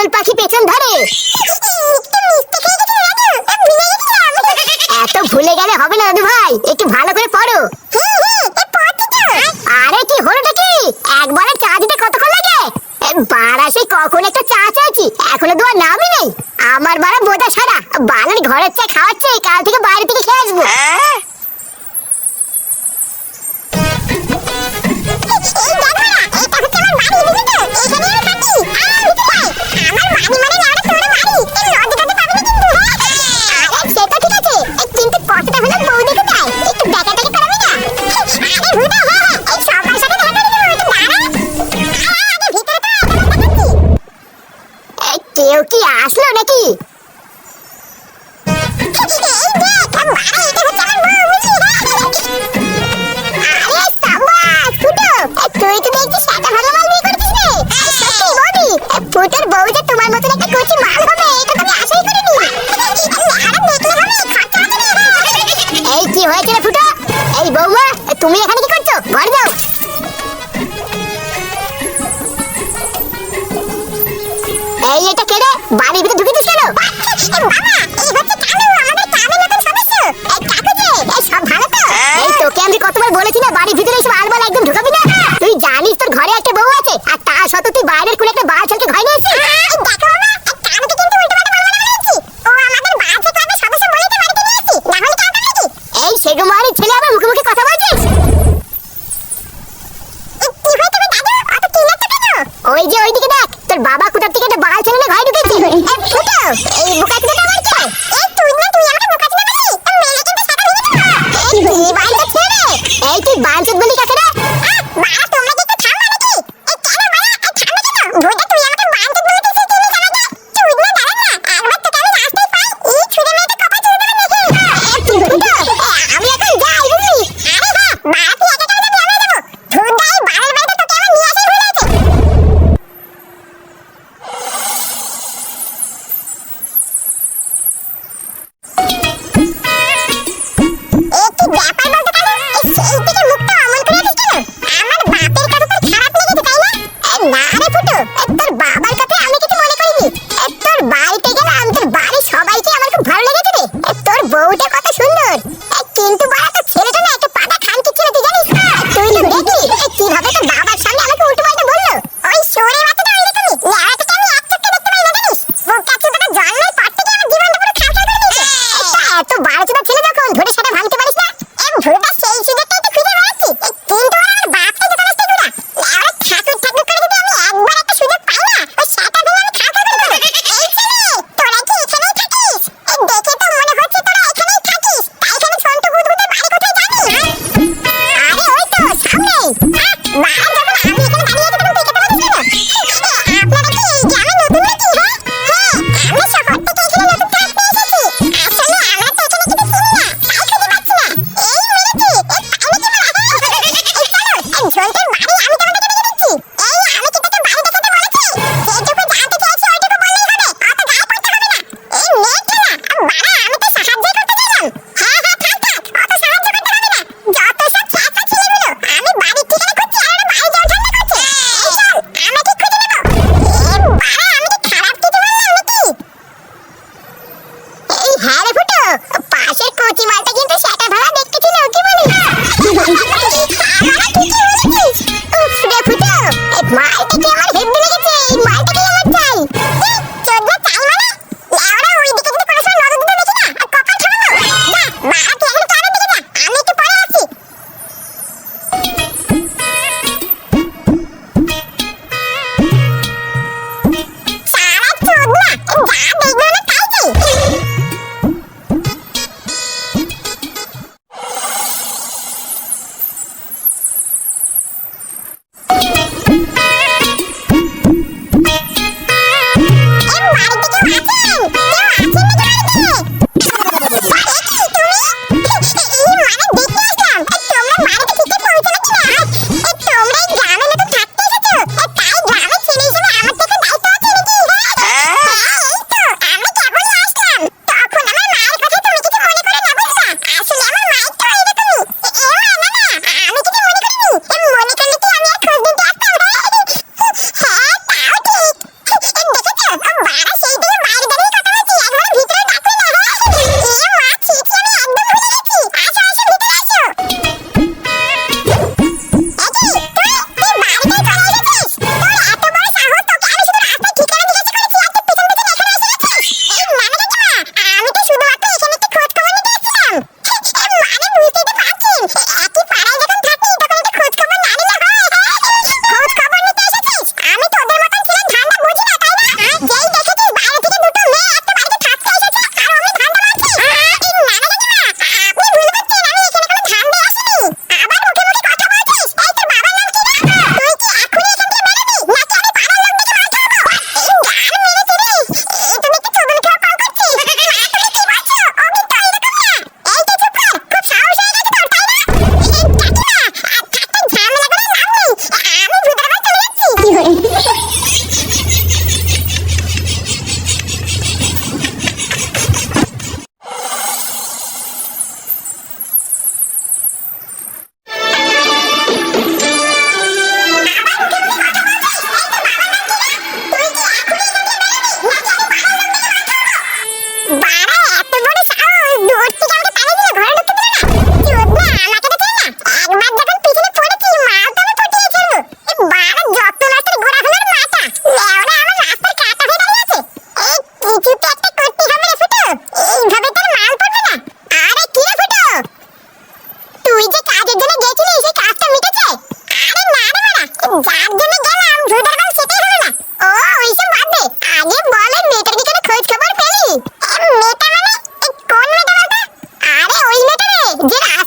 দীর্ঘ পাখি পেছন ধরে। এত ভুলে গেলে হবে না, দাদু ভাই। একটু ভালো করে পড়ো। আরে, কি হলোটা কি? একবারে চা দিতে কতক্ষণ লাগে? বাড়া কখন একটা চা চাইছি। এখনও তোমার নামই নেই। আমার বাড়া বোঝা সারা। বালের ঘরের চা খাওয়াচ্ছে, কাল থেকে বাইরে থেকে খেয়ে আসব। একটু হ্যাঁ হ্যাঁ এই একটু কেউ কি আসলো নাকি? ফুটো তুই তো দেখছি সাদা ভালো বৌদি হয়েছে রে ফুটো? এই বৌমা তুমি এখানে কি করছ? ঘর যাও এই এটা কেড়ে বাড়ির ভিতরে ঢুকেছিস কেন? ফুটো Bart, né? পাশের কচি মালটা কিন্তু get out.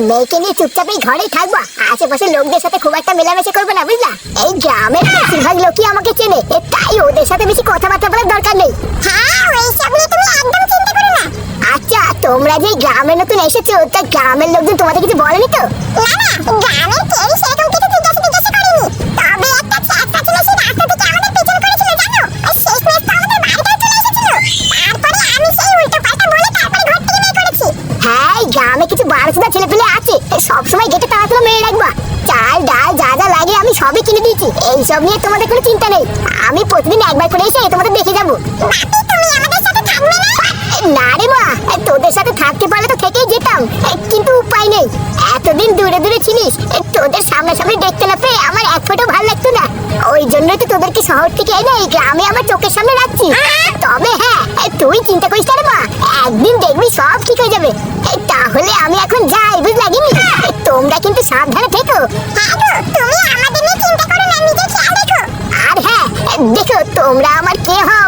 মেয়েকে নিয়ে ঘরেই থাকব। আশেপাশে লোকদের সাথে খুব একটা করব না বুঝলা? এই গ্রামের বেশিরভাগ লোকই আমাকে চেনে তাই ওদের সাথে বেশি কথাবার্তা বলার দরকার নেই। হ্যাঁ আচ্ছা তোমরা যে গ্রামে নতুন এসেছ তা গ্রামের লোকজন তোমাদের কিছু বলেনি তো? না কেউ কিছু বারসুদা ছেলে পেলে আছে সবসময় গেটে তাড়াতাড়ি মেরে রাখবা। চাল ডাল যা যা লাগে আমি সবই কিনে দিয়েছি। এইসব নিয়ে তোমাদের কোনো চিন্তা নেই। আমি প্রতিদিন একবার করে এসে তোমাদের দেখে যাব। না? রে মা তোদের সাথে থাকতে পারলে তো থেকেই যেতাম। কিন্তু উপায় নেই। এতদিন দূরে দূরে ছিলিস তোদের সামনাসামনি দেখতে না পেয়ে আমার এক ফোটো ভালো লাগতো না। ওই জন্যই তো তোদেরকে শহর থেকে এনে এই গ্রামে আমার চোখের সামনে রাখছি। তবে হ্যাঁ তুই চিন্তা করিস না রে মা। একদিন দেখবি সব ঠিক হয়ে যাবে। তাহলে আমি এখন যাই, বুঝলা গিনি তোমরা কিন্তু সাবধানে থেকো। তুমি আমাদের আর হ্যাঁ দেখো, তোমরা আমার কে হও?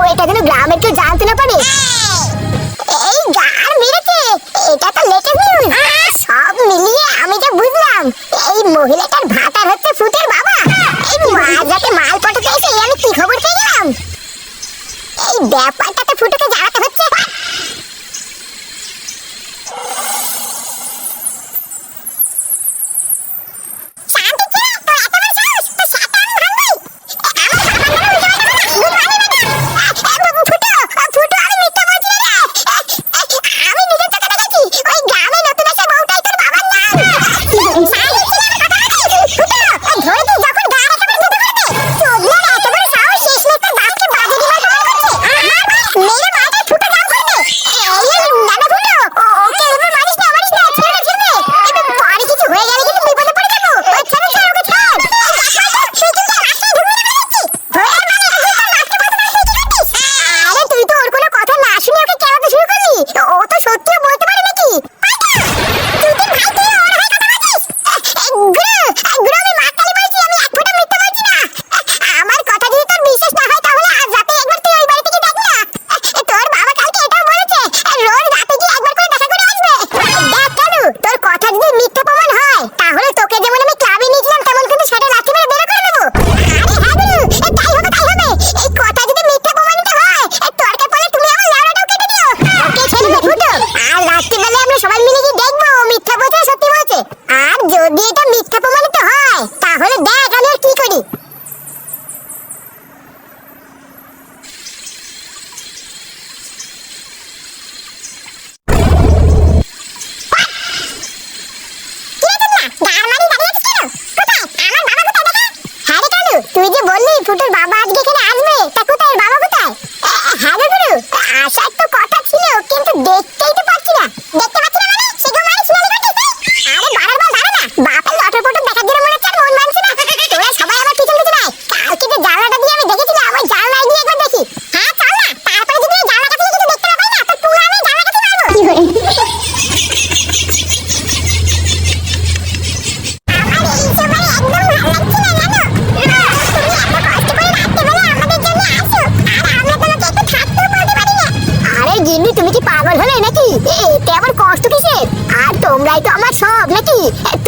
এটাই তো আমার সব, নাকি?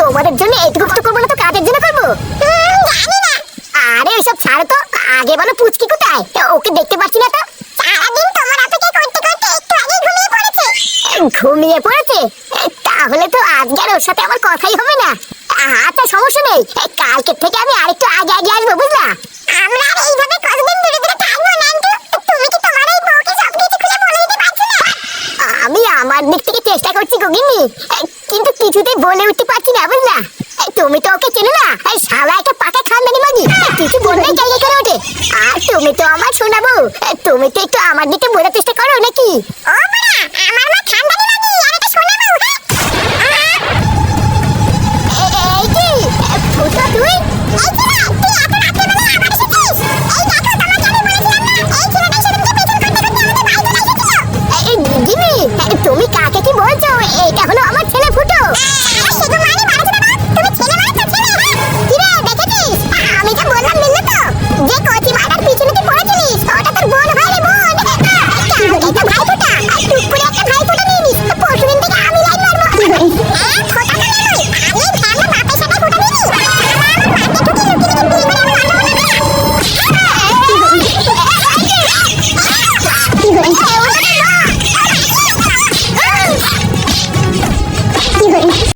তোমাদের জন্য এইটুকু তো করব না তো, কাজের জন্য করব? আরে ওইসব ছাড়ো তো, আগে বলো পুচকি কোথায়? ওকে দেখতে পাচ্ছি না তো। সারাদিন তোমার অপেক্ষা করতে করতে একটু আগে ঘুমিয়ে পড়েছে। ঘুমিয়ে পড়েছে? তাহলে তো আজকে আর ওর সাথে কিছুতেই বলে উঠতে পারছি না, বুঝলা? তুমি তো ওকে চেনো না। এই, শালা একটা পাকা খানদানি মাগি। কিছু বললেই জায়গা করে ওঠে? আর তুমি তো আমার শোনাবো তুমি তো একটু আমার দিকে বোঝার চেষ্টা করো নাকি? ও বাবা আমার মা খানদানি মাগি, আর এটা